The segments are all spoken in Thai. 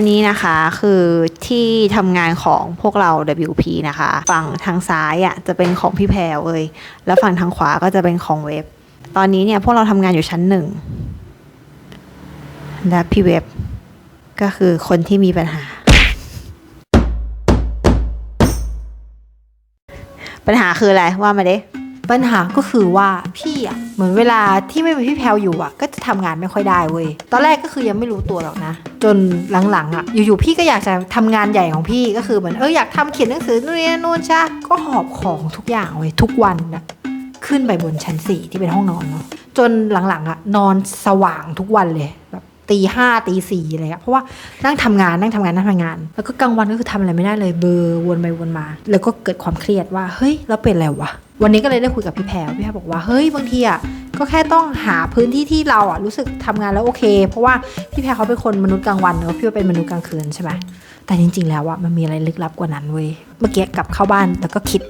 อันนี้นะคะคือที่ทำงานของพวกเรา WP นะคะ ฝั่งทางซ้ายอะจะเป็นของพี่แพรเลยแล้วฝั่งทางขวาก็จะเป็นของเว็บ ตอนนี้เนี่ยพวกเราทำงานอยู่ชั้นหนึ่งและพี่เว็บก็คือคนที่มีปัญหา ปัญหาคืออะไรว่ามาเด้ ปัญหาก็คือว่าพี่อะเหมือนเวลาที่ไม่มีพี่แพลวอยู่อะ ก็จะทำงานไม่ค่อยได้เว้ยตอนแรกก็คือยังไม่รู้ตัวหรอกนะ จนหลังๆอะอยู่ๆพี่ก็อยากจะทำงานใหญ่ของพี่ก็คือเหมือนเอออยากทำเขียนหนังสือนู่นนี่นู่นใช่ก็หอบของทุกอย่างเว้ยทุกวันนะขึ้นไปบนชั้นสี่ที่เป็นห้องนอนเนาะจนหลังๆอะนอนสว่างทุกวันเลยแบบตีห้าตีสี่อะไรอะเพราะว่านั่งทำงานนั่งทำงานนั่งทำงาน แล้วก็กลางวันก็คือทำอะไรไม่ได้เลยเบอร์วนไปวนมา แล้วก็เกิดความเครียดว่าเฮ้ยเราเป็นอะไรวะ วันนี้ก็เลยได้คุยกับพี่แพรพี่แพรบอกว่าเฮ้ยบางทีอะก็แค่ต้องหาพื้นที่ที่เราอะรู้สึกทำงานแล้วโอเค เพราะว่าพี่แพรเขาเป็นคนมนุษย์กลางวันเนอะพี่เป็นมนุษย์กลางคืนใช่ไหมแต่จริง ๆ แล้วอะมันมีอะไรลึกลับกว่านั้นเว้ยเมื่อกี้กลับเข้าบ้านแล้วก็คิด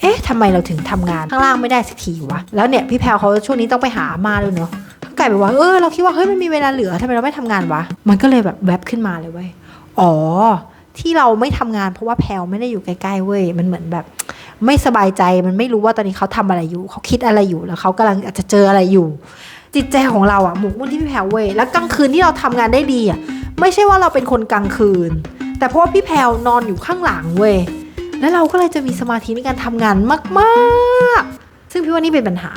เอ๊ะทำไมเราถึงทำงานข้างล่างไม่ได้สักทีวะแล้วเนี่ยพี่แพรเขาช่วงนี้ต้องไปหามาด้วยเนอะก็กลายเป็นว่าเออเราคิดว่าเฮ้ยมันมีเวลาเหลือทำไมเราไม่ทำงานวะมันก็เลยแบบแวบขึ้นมาเลยเว้ยอ๋อที่เราไม่ทำงานเพราะว่าแพลไม่ได้อยู่ใกล้ๆเว้ยมันเหมือนแบบ ไม่สบายใจมันไม่รู้ว่าตอนนี้เขาทำอะไรอยู่ เขาคิดอะไรอยู่แล้วเขากำลังอาจจะเจออะไรอยู่ จิตใจของเราอะหมกมุ่นที่พี่แพรเว้ยแล้วกลางคืนที่เราทำงานได้ดีอะไม่ใช่ว่าเราเป็นคนกลางคืน แต่เพราะว่าพี่แพรนอนอยู่ข้างหลังเว้ยแล้วเราก็เลยจะมีสมาธิในการทำงานมากๆ ซึ่งพี่ว่านี่เป็นปัญหา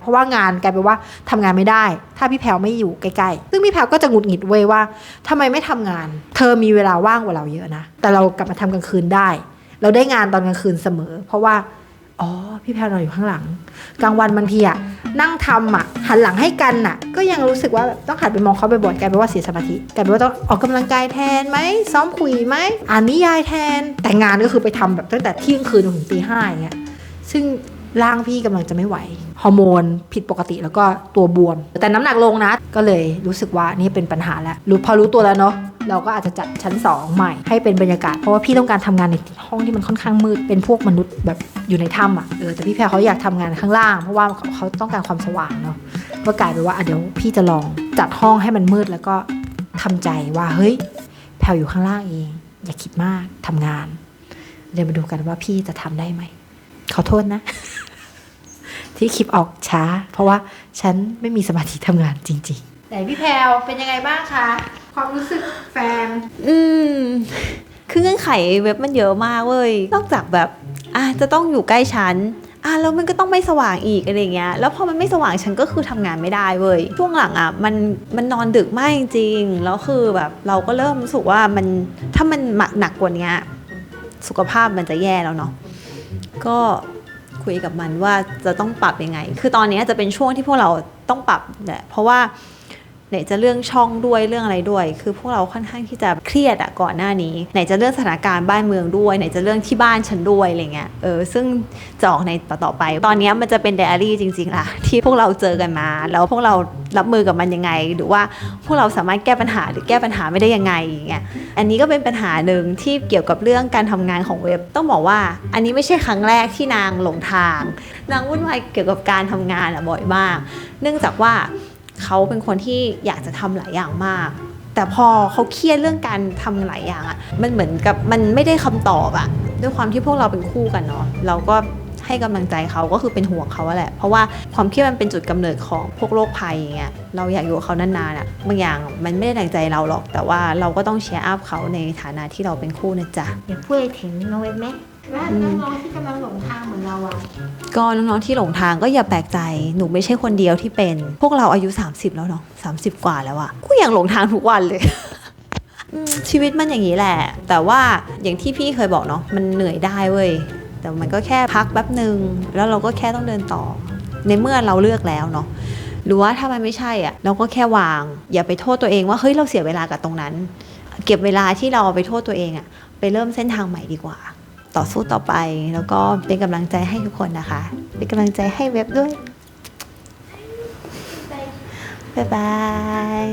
เพราะว่างานกลายเป็นว่าทำงานไม่ได้ ถ้าพี่แพรไม่อยู่ใกล้ๆ ซึ่งพี่แพรก็จะหงุดหงิดเว้ยว่าทำไมไม่ทำงาน เธอมีเวลาว่างกว่าเราเยอะนะ แต่เรากลับมาทำกลางคืนได้ เราได้งานตอนกลางคืนเสมอ เพราะว่า อ๋อ พี่แพรวนออยู่ข้างหลัง กลางวันบางทีอะนั่งทำอะหันหลังให้กันอะก็ยังรู้สึกว่าแบบต้องหันไปมองเขาบ่อยๆกลายเป็นว่าเสียสมาธิกลายเป็นว่าต้องออกกำลังกายแทนไหมซ้อมคุยไหมอ่านนิยายแทน แต่งานก็คือไปทำแบบตั้งแต่เที่ยงคืนถึงตีห้าอย่างเงี้ยซึ่งร่างพี่กำลังจะไม่ไหวฮอร์โมนผิดปกติแล้วก็ตัวบวม แต่น้ำหนักลงนะ ก็เลยรู้สึกว่านี่เป็นปัญหาแล้วรู้พอรู้ตัวแล้วเนาะ เราก็อาจจะจัดชั้น 2 ใหม่ให้เป็นบรรยากาศ เพราะว่าพี่ต้องการทำงานในห้องที่มันค่อนข้างมืด เป็นพวกมนุษย์แบบอยู่ในถ้ำอะ เออ แต่พี่แพรเขาอยากทำงานข้างล่าง เพราะว่าเขาต้องการความสว่างเนาะ ก็กลายเป็นว่าอะเดี๋ยวพี่จะลองจัดห้องให้มันมืดแล้วก็ทำใจว่าเฮ้ย แพรอยู่ข้างล่างเอง อย่าคิดมากทำงาน เดี๋ยวมาดูกันว่าพี่จะทำได้ไหม ขอโทษนะ ที่คลิปออกช้า เพราะว่าฉันไม่มีสมาธิทำงานจริง ๆ ไหนพี่แพรวเป็นยังไงบ้างคะ ความรู้สึกแฟน อืม คือเงื่อนไขเว็บมันเยอะมากเว้ย นอกจากแบบอะจะต้องอยู่ใกล้ฉันอะแล้วมันก็ต้องไม่สว่างอีกอะไรเงี้ย แล้วพอมันไม่สว่างฉันก็คือทำงานไม่ได้เว้ย ช่วงหลังอะมันมันนอนดึกมากจริงๆ แล้วคือแบบเราก็เริ่มรู้สึกว่ามันถ้ามันหนักกว่านี้สุขภาพมันจะแย่แล้วเนาะ ก็คุยกับมันว่าจะต้องปรับยังไง คือตอนนี้จะเป็นช่วงที่พวกเราต้องปรับแหละ เพราะว่า ไหนจะเรื่องช่องด้วยเรื่องอะไรด้วย คือพวกเราค่อนข้างที่จะเครียดอะก่อนหน้านี้ ไหนจะเรื่องสถานการณ์บ้านเมืองด้วย ไหนจะเรื่องที่บ้านฉันด้วยอะไรเงี้ยเออซึ่งจะออกในต่อตอไป ตอนนี้มันจะเป็นไดอารี่จริงๆล่ะที่พวกเราเจอกันมา แล้วพวกเรารับมือกับมันยังไง หรือว่าพวกเราสามารถแก้ปัญหาหรือแก้ปัญหาไม่ได้ยังไงอย่างเงี้ยอันนี้ก็เป็นปัญหาหนึ่งที่เกี่ยวกับเรื่องการทำงานของเว็บ ต้องบอกว่า อันนี้ไม่ใช่ครั้งแรกที่นางหลงทาง นางวุ่นวายเกี่ยวกับการทำงานอะบ่อยมาก เนื่องจากว่า เขาเป็นคนที่อยากจะทำหลายอย่างมาก แต่พอเขาเครียดเรื่องการทำหลายอย่างอะมันเหมือนกับมันไม่ได้คำตอบอะด้วยความที่พวกเราเป็นคู่กันเนาะเราก็ให้กำลังใจเขาก็คือเป็นห่วงเขาอะแหละ เพราะว่าความเครียดมันเป็นจุดกำเนิดของพวกโรคภัยอย่างเงี้ยเราอยากอยู่กับเขานานๆอะบางอย่างมันไม่ได้ดังใจเราหรอก แต่ว่าเราก็ต้องเชียร์อัพเขาในฐานะที่เราเป็นคู่นะจ๊ะอยากพูดอะไรถึงน้องเว็บไหมว่าน้องๆที่กำลังหลงท ก็น้องๆที่หลงทางก็อย่าแปลกใจหนูไม่ใช่คนเดียวที่เป็น พวกเราอายุ 30 แล้วเนาะ30 กว่าแล้วอะกูยังหลงทางทุกวันเลย ชีวิตมันอย่างนี้แหละ แต่ว่าอย่างที่พี่เคยบอกเนาะมันเหนื่อยได้เว้ยแต่มันก็แค่พักแป๊บหนึ่งแล้วเราก็แค่ต้องเดินต่อ ในเมื่อเราเลือกแล้วเนาะหรือว่าถ้ามันไม่ใช่อะเราก็แค่วาง อย่าไปโทษตัวเองว่าเฮ้ยเราเสียเวลากับตรงนั้น เก็บเวลาที่เราไปโทษตัวเองอะไปเริ่มเส้นทางใหม่ดีกว่า ต่อสู้ต่อไป แล้วก็เป็นกำลังใจให้ทุกคนนะคะ เป็นกำลังใจให้เว็บด้วยบ๊ายบาย